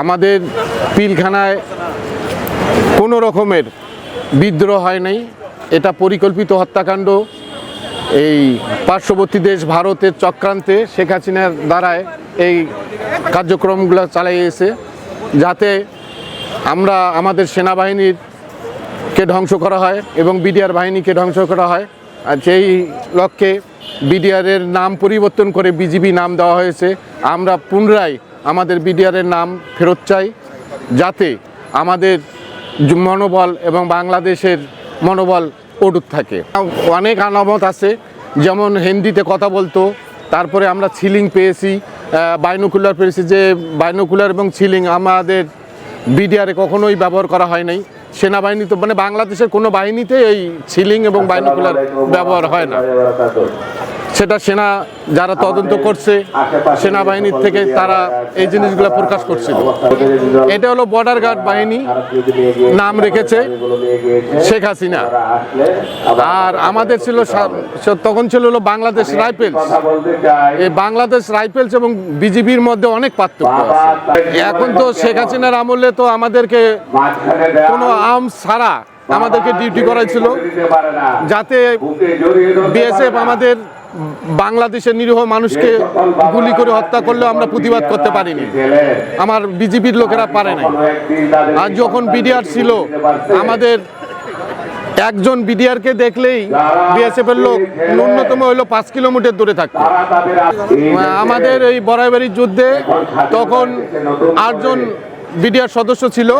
আমাদের পিলখানায় কোনো রকমের বিদ্রোহ হয় নাই। এটা পরিকল্পিত হত্যাকাণ্ড। এই পার্শ্ববর্তী দেশ ভারতের চক্রান্তে শেখ হাসিনার দ্বারায় এই কার্যক্রমগুলো চালিয়েছে যাতে আমরা আমাদের সেনাবাহিনীর কে ধ্বংস করা হয় এবং বিডিআর বাহিনীকে ধ্বংস করা হয়। আর সেই লক্ষ্যে বিডিআরের নাম পরিবর্তন করে বিজিবি নাম দেওয়া হয়েছে। আমরা পুনরায় আমাদের বিডিআরের নাম ফেরত চাই যাতে আমাদের মনোবল এবং বাংলাদেশের মনোবল অটুট থাকে। অনেক আনামত আছে যেমন হিন্দিতে কথা বলতো তারপরে আমরা ছিলিং পেয়েছি বাইনোকুলার পেয়েছি যে বাইনোকুলার এবং ছিলিং আমাদের বিডিআরে কখনোই ব্যবহার করা হয় নাই। সেনাবাহিনী তো মানে বাংলাদেশের কোনো বাহিনীতে এই সিলিং এবং বাইনোকুলার ব্যবহার হয় না। সেটা সেনা যারা তদন্ত করছে সেনাবাহিনীর থেকে তারা এই জিনিসগুলো প্রকাশ করছিল। এটা হলো বর্ডার গার্ড বাহিনী নাম রেখেছে শেখ হাসিনা। আর আমাদের ছিল তখন ছিল হলো বাংলাদেশ রাইফেলস। এই বাংলাদেশ রাইফেলস এবং বিজিবির মধ্যে অনেক পার্থক্য আছে। এখন তো শেখ হাসিনার আমলে তো আমাদেরকে কোনো আম ছাড়া আমাদেরকে ডিউটি করাইছিল। যাতে বিএসএফ আমাদের বাংলাদেশের নিরীহ মানুষকে গুলি করে হত্যা করলেও আমরা প্রতিবাদ করতে পারিনি। আমার বিজেপির লোকেরা পারে নাই। আর যখন বিডিআর ছিল, আমাদের একজন বিডিআরকে দেখলেই বিএসএফ এর লোক ন্যূনতম হলো পাঁচ কিলোমিটার দূরে থাকতো। আমাদের এই বরাবরই যুদ্ধে তখন আটজন বিডিআর সদস্য ছিল।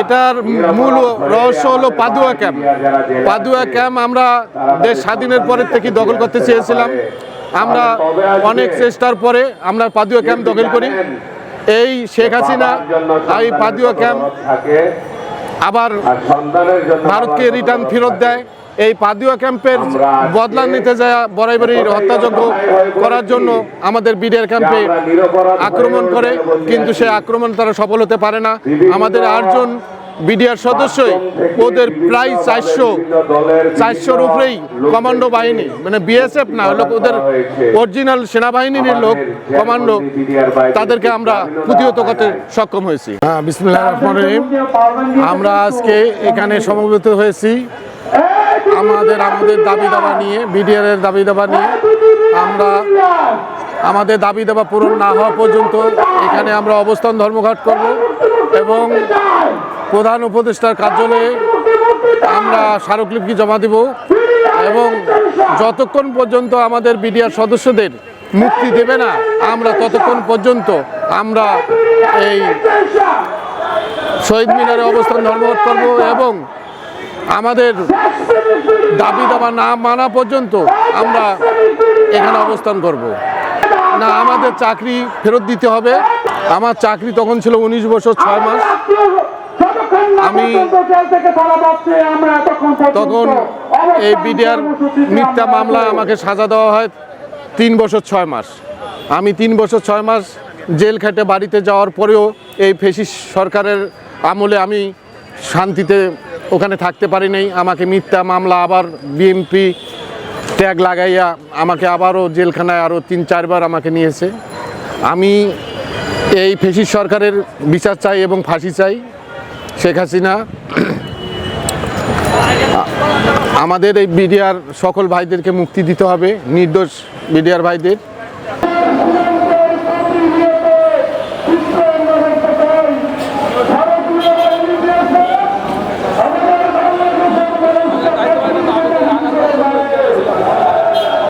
এটার মূল রহস্য হলো পাদুয়া ক্যাম্প। পাদুয়া ক্যাম্প আমরা দেশ স্বাধীনের পরের থেকে দখল করতে চেয়েছিলাম। আমরা অনেক চেষ্টার পরে আমরা পাদুয়া ক্যাম্প দখল করি। এই শেখ হাসিনা এই পাদুয়া ক্যাম্প আবার ভারতকে রিটার্ন ফেরত দেয়। এই পাদুয়া ক্যাম্পের বদলা নিতে যায় বরাইবাড়ির হত্যাযজ্ঞ করার জন্য আমাদের বিডিআর ক্যাম্পে আক্রমণ করে কিন্তু সেই আক্রমণ তারা সফল হতে পারে না। আমাদের আটজন বিডিআর সদস্যই ওদের প্রায় চারশো চারশোর উপরেই কমান্ডো বাহিনী মানে বিএসএফ না হলো ওদের অরিজিনাল সেনাবাহিনীর লোক কমান্ডো তাদেরকে আমরা প্রতিহত করতে সক্ষম হয়েছি। হ্যাঁ বিসমুল্লাহ রহমান আমরা আজকে এখানে সমবেত হয়েছি। আমাদের আমাদের দাবি দাবা নিয়ে বিডিআর এর দাবি দাবা নিয়ে আমরা আমাদের দাবি দাবা পূরণ না হওয়া পর্যন্ত এখানে আমরা অবস্থান ধর্মঘাট করব এবং প্রধান উপদেষ্টার কার্যালয়ে আমরা স্মারকলিপি জমা দেব এবং যতক্ষণ পর্যন্ত আমাদের বিডিআর সদস্যদের মুক্তি দেবে না, আমরা ততক্ষণ পর্যন্ত আমরা এই শহীদ মিনারে অবস্থান ধর্মঘট করব এবং আমাদের দাবি দাবা না মানা পর্যন্ত আমরা এখানে অবস্থান করব। না, আমাদের চাকরি ফেরত দিতে হবে। আমার চাকরি তখন ছিল উনিশ বছর, ছয় মাস। আমি তখন এই বিডিআর মিথ্যা মামলায় আমাকে সাজা দেওয়া হয় তিন বছর, ছয় মাস। আমি তিন বছর, ছয় মাস জেল খেটে বাড়িতে যাওয়ার পরেও এই ফেসিস সরকারের আমলে আমি শান্তিতে ওখানে থাকতে পারি নাই, আমাকে মিথ্যা মামলা, আবার বিএমপি ট্যাগ লাগাইয়া আমাকে আবারও জেলখানায় আরও তিন, চারবার আমাকে নিয়েছে। আমি এই ফেসিস সরকারের বিচার চাই এবং ফাঁসি চাই, শেখ হাসিনা। আমাদের এই বিডিআর সকল ভাইদেরকে মুক্তি দিতে হবে, নির্দোষ বিডিআর ভাইদের।